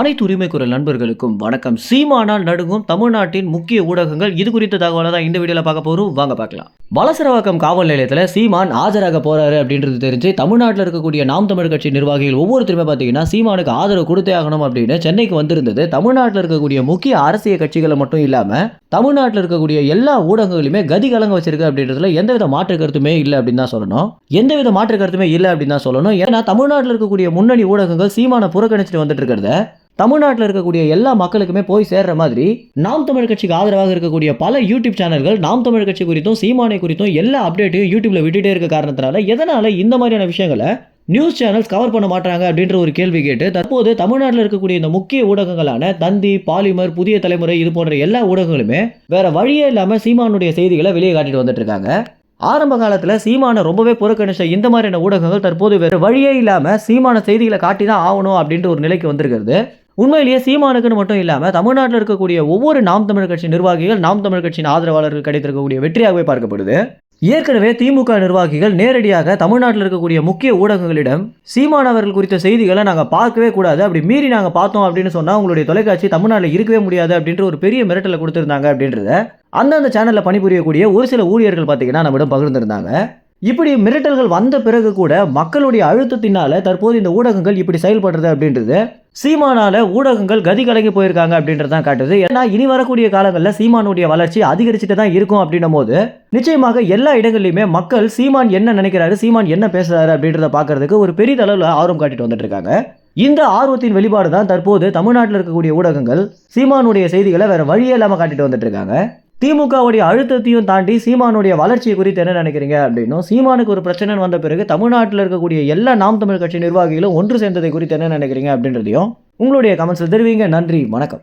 அனைத்து உரிமை குரல் நண்பர்களுக்கும் வணக்கம். சீமானால் நடுங்கும் தமிழ்நாட்டின் முக்கிய ஊடகங்கள் இது குறித்த தகவலை தான் இந்த வீடியோவில் பார்க்க போகிறோம் வாங்க பார்க்கலாம். வலசரவாக்கம் காவல் நிலையத்தில் சீமான் ஆஜராக போகிறாரு அப்படின்றது தெரிஞ்சு தமிழ்நாட்டில் இருக்கக்கூடிய நாம் தமிழ் கட்சி நிர்வாகிகள் ஒவ்வொருத்தருமே பார்த்தீங்கன்னா சீமானுக்கு ஆதரவு கொடுத்தே ஆகணும் அப்படின்னு சென்னைக்கு வந்திருந்தது. தமிழ்நாட்டில் இருக்கக்கூடிய முக்கிய அரசியல் கட்சிகளை மட்டும் இல்லாமல் தமிழ்நாட்டில் இருக்கக்கூடிய எல்லா ஊடகங்களுமே கதி கலங்க வச்சிருக்கு அப்படின்றதுல எந்தவித மாற்று கருத்துமே இல்லை அப்படின்னு தான் சொல்லணும். எந்தவித மாற்று கருத்துமே இல்லை அப்படின்னு தான் சொல்லணும். ஏன்னா தமிழ்நாட்டில் இருக்கக்கூடிய முன்னணி ஊடகங்கள் சீமானை புறக்கணிச்சிட்டு வந்துட்டு இருக்கிறத தமிழ்நாட்டில் இருக்கக்கூடிய எல்லா மக்களுக்குமே போய் சேர்ற மாதிரி நாம் தமிழ் கட்சிக்கு ஆதரவாக இருக்கக்கூடிய பல யூடியூப் சேனல்கள் நாம் தமிழ் கட்சி குறித்தும் சீமானை குறித்தும் எல்லா அப்டேட்டையும் யூடியூப்ல விட்டுட்டே இருக்க காரணத்தினால எதனால இந்த மாதிரியான விஷயங்களை நியூஸ் சேனல்ஸ் கவர் பண்ண மாட்டாங்க அப்படின்ற ஒரு கேள்வி கேட்டு தற்போது தமிழ்நாட்டில் இருக்கக்கூடிய இந்த முக்கிய ஊடகங்களான தந்தி பாலிமர் புதிய தலைமுறை இது போன்ற எல்லா ஊடகங்களுமே வேற வழியே இல்லாமல் சீமானுடைய செய்திகளை வெளியே காட்டிட்டு வந்துட்டு இருக்காங்க ஆரம்ப காலத்தில் சீமானை ரொம்பவே புறக்கணிச்ச இந்த மாதிரியான ஊடகங்கள் தற்போது வேறு வழியே இல்லாமல் சீமான செய்திகளை காட்டி தான் ஆகணும் அப்படின்ற ஒரு நிலைக்கு வந்திருக்கிறது. உண்மையிலேயே சீமானுக்குன்னு மட்டும் இல்லாமல் தமிழ்நாட்டில் இருக்கக்கூடிய ஒவ்வொரு நாம் தமிழ் கட்சி நிர்வாகிகள் நாம் தமிழ் கட்சியின் ஆதரவாளர்கள் கிடைத்திருக்கக்கூடிய வெற்றியாகவே பார்க்கப்படுது. ஏற்கனவே திமுக நிர்வாகிகள் நேரடியாக தமிழ்நாட்டில் இருக்கக்கூடிய முக்கிய ஊடகங்களிடம் சீமான் அவர்கள் குறித்த செய்திகளை நாங்கள் பார்க்கவே கூடாது அப்படி மீறி நாங்கள் பார்த்தோம் அப்படின்னு சொன்னால் உங்களுடைய தொலைக்காட்சி தமிழ்நாட்டில் இருக்கவே முடியாது அப்படின்ற ஒரு பெரிய மிரட்டலை கொடுத்துருந்தாங்க அப்படின்றத அந்தந்த சேனலில் பணிபுரியக்கூடிய ஒரு சில ஊழியர்கள் பார்த்தீங்கன்னா நம்மிடம் பகிர்ந்திருந்தாங்க. இப்படி மிரட்டல்கள் வந்த பிறகு கூட மக்களுடைய அழுத்தத்தினால தற்போது இந்த ஊடகங்கள் இப்படி செயல்படுறது அப்படின்றது சீமானால ஊடகங்கள் கதி கலங்கி போயிருக்காங்க அப்படின்றது தான் காட்டுது. ஏன்னா இனி வரக்கூடிய காலங்களில் சீமானுடைய வளர்ச்சி அதிகரிச்சுட்டு தான் இருக்கும் அப்படின்னும் போது நிச்சயமாக எல்லா இடங்கள்லையுமே மக்கள் சீமான் என்ன நினைக்கிறாரு சீமான் என்ன பேசுறாரு அப்படின்றத பார்க்கறதுக்கு ஒரு பெரிய அளவில் ஆர்வம் காட்டிட்டு வந்துட்டு இருக்காங்க இந்த ஆர்வத்தின் வெளிப்பாடு தான் தற்போது தமிழ்நாட்டில் இருக்கக்கூடிய ஊடகங்கள் சீமானுடைய செய்திகளை வேற வழியே இல்லாமல் காட்டிட்டு வந்துட்டு இருக்காங்க திமுகவுடைய அழுத்தத்தையும் தாண்டி சீமானுடைய வளர்ச்சி குறித்து என்ன நினைக்கிறீங்க அப்படின்னும் சீமானுக்கு ஒரு பிரச்சனை வந்த பிறகு தமிழ்நாட்டில் இருக்கக்கூடிய எல்லா நாம் தமிழ் கட்சி நிர்வாகிகளும் ஒன்று சேர்ந்ததை குறித்து என்ன நினைக்கிறீங்க அப்படின்றதையும் உங்களுடைய கமெண்ட்ஸில் தெரிவிங்க. நன்றி வணக்கம்.